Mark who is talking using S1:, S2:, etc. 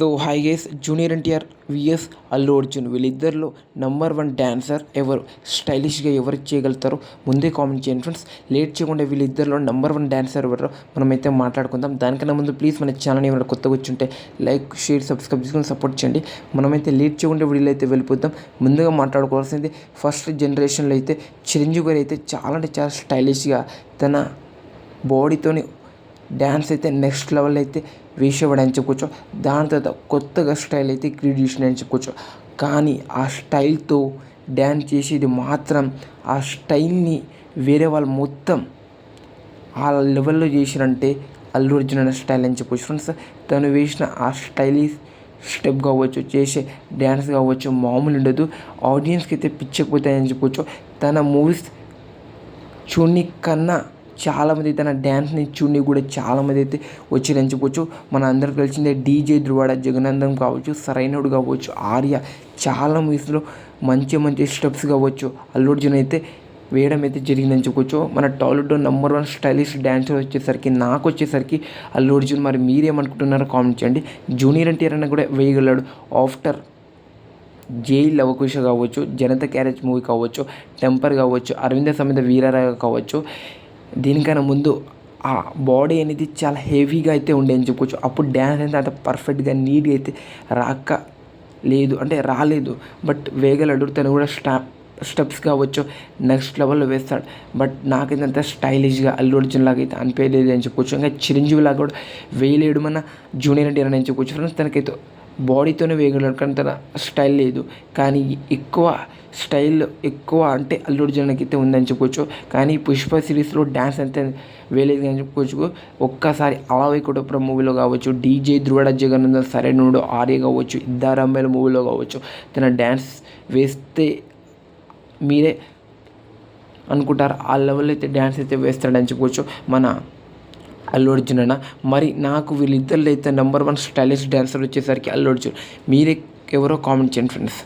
S1: So hi guys junior NTR vs Allu Arjun వీళ్ళిద్దరిలో number one dancer ఎవరు స్టైలిష్గా ఎవరు చేయగలుగుతారో ముందే కామెంట్ చేయండి ఫ్రెండ్స్ లేట్ చేయకుండా వీళ్ళిద్దరిలో నంబర్ వన్ డ్యాన్సర్ ఎవరో మనమైతే మాట్లాడుకుందాం. దానికన్నా ముందు ప్లీజ్ మన ఛానల్ ఏమైనా కొత్తగా వచ్చుంటే లైక్ షేర్ సబ్స్క్రైబ్ చేసుకుని సపోర్ట్ చేయండి. మనమైతే లేట్ చేయకుండా వీళ్ళైతే అయితే వెళ్ళిపోతాం. ముందుగా మాట్లాడుకోవాల్సింది ఫస్ట్ జనరేషన్లో అయితే చిరంజీవి గారు అయితే చాలా అంటే చాలా స్టైలిష్గా తన బాడీతోని డ్యాన్స్ అయితే నెక్స్ట్ లెవెల్ అయితే వేసేవాడు అని చెప్పుకోవచ్చు దాని తర్వాత కొత్తగా స్టైల్ అయితే క్రియేట్ చేసిన అని చెప్పుకోవచ్చు కానీ ఆ స్టైల్తో డ్యాన్స్ చేసేది మాత్రం ఆ స్టైల్ని వేరే వాళ్ళు మొత్తం ఆ లెవెల్లో చేసిరంటే అల్లు అర్జున్ అనే స్టైల్ అని చెప్పొచ్చు. ఫ్రెండ్స్ తను వేసిన ఆ స్టైలిష్ స్టెప్ కావచ్చు చేసే డ్యాన్స్ కావచ్చు మామూలు ఉండదు. ఆడియన్స్కి అయితే పిచ్చకపోతాయని చెప్పొచ్చు. తన మూవీస్ చూడని కన్నా చాలామంది తన డ్యాన్స్ని చూడని కూడా చాలామంది అయితే వచ్చారని చెప్పొచ్చు. మన అందరికి తెలిసిందే డీజే ధృవాడ జగనందం కావచ్చు సరైనడు కావచ్చు ఆర్య చాలా మూవీస్లో మంచి మంచి స్టెప్స్ కావచ్చు. అల్లు అర్జున్ అయితే వేయడం అయితే జరిగిందని చెప్పుకోవచ్చు మన టాలీవుడ్లో నెంబర్ వన్ స్టైలిష్ డ్యాన్సర్ వచ్చేసరికి నాకు వచ్చేసరికి అల్లు అర్జున్. మరి మీరేమనుకుంటున్నారో కామెంట్ చేయండి. జూనియర్ అంటే ఎవరైనా కూడా వేయగలడు. ఆఫ్టర్ జై లవకుశ కావచ్చు జనత క్యారేజ్ మూవీ కావచ్చు టెంపర్ కావచ్చు అరవింద సమేత వీరరాగ కావచ్చు. దీనికన్నా ముందు ఆ బాడీ అనేది చాలా హెవీగా అయితే ఉండే అని చెప్పుకోవచ్చు. అప్పుడు డ్యాన్స్ అయితే అంత పర్ఫెక్ట్గా నీట్గా అయితే రాక లేదు అంటే రాలేదు. బట్ వేగలడు తను కూడా స్టా స్టెప్స్ కావచ్చు నెక్స్ట్ లెవెల్లో వేస్తాడు. బట్ నాకైతే అంత స్టైలిష్గా అల్లు అర్జున్ లాగా అయితే అనిపించలేదు అని చెప్పుకోవచ్చు. ఇంకా చిరంజీవి లాగా కూడా వేయలేడు మన జూనియర్ అంటే అని చెప్పుకోవచ్చు. ఫ్రెండ్స్ తనకైతే బాడీతోనే వేయగలడు కానీ తన స్టైల్ లేదు. కానీ ఎక్కువ స్టైల్ ఎక్కువ అంటే అల్లు అర్జున్కి అయితే ఉందని చెప్పుకోవచ్చు. కానీ పుష్ప సిరీస్లో డ్యాన్స్ అంతే వేయలేదు అని చెప్పుకోవచ్చు. ఒక్కసారి అలవై కుటుంబం మూవీలో కావచ్చు డీజే ధ్రువడ జగనంద సరైనడు ఆర్య కావచ్చు ఇద్దరు అమ్మాయిల మూవీలో కావచ్చు తన డ్యాన్స్ వేస్తే మీరే అనుకుంటారు. ఆ లెవెల్ అయితే డ్యాన్స్ అయితే వేస్తాడని చెప్పుకోవచ్చు. మన అల్లు అర్జున్ అన్న. మరి నాకు వీళ్ళిద్దరిలో అయితే నెంబర్ వన్ స్టైలిష్ డ్యాన్సర్ వచ్చేసరికి అల్లు అర్జున్. మీరే ఎవరో కామెంట్ చేయండి ఫ్రెండ్స్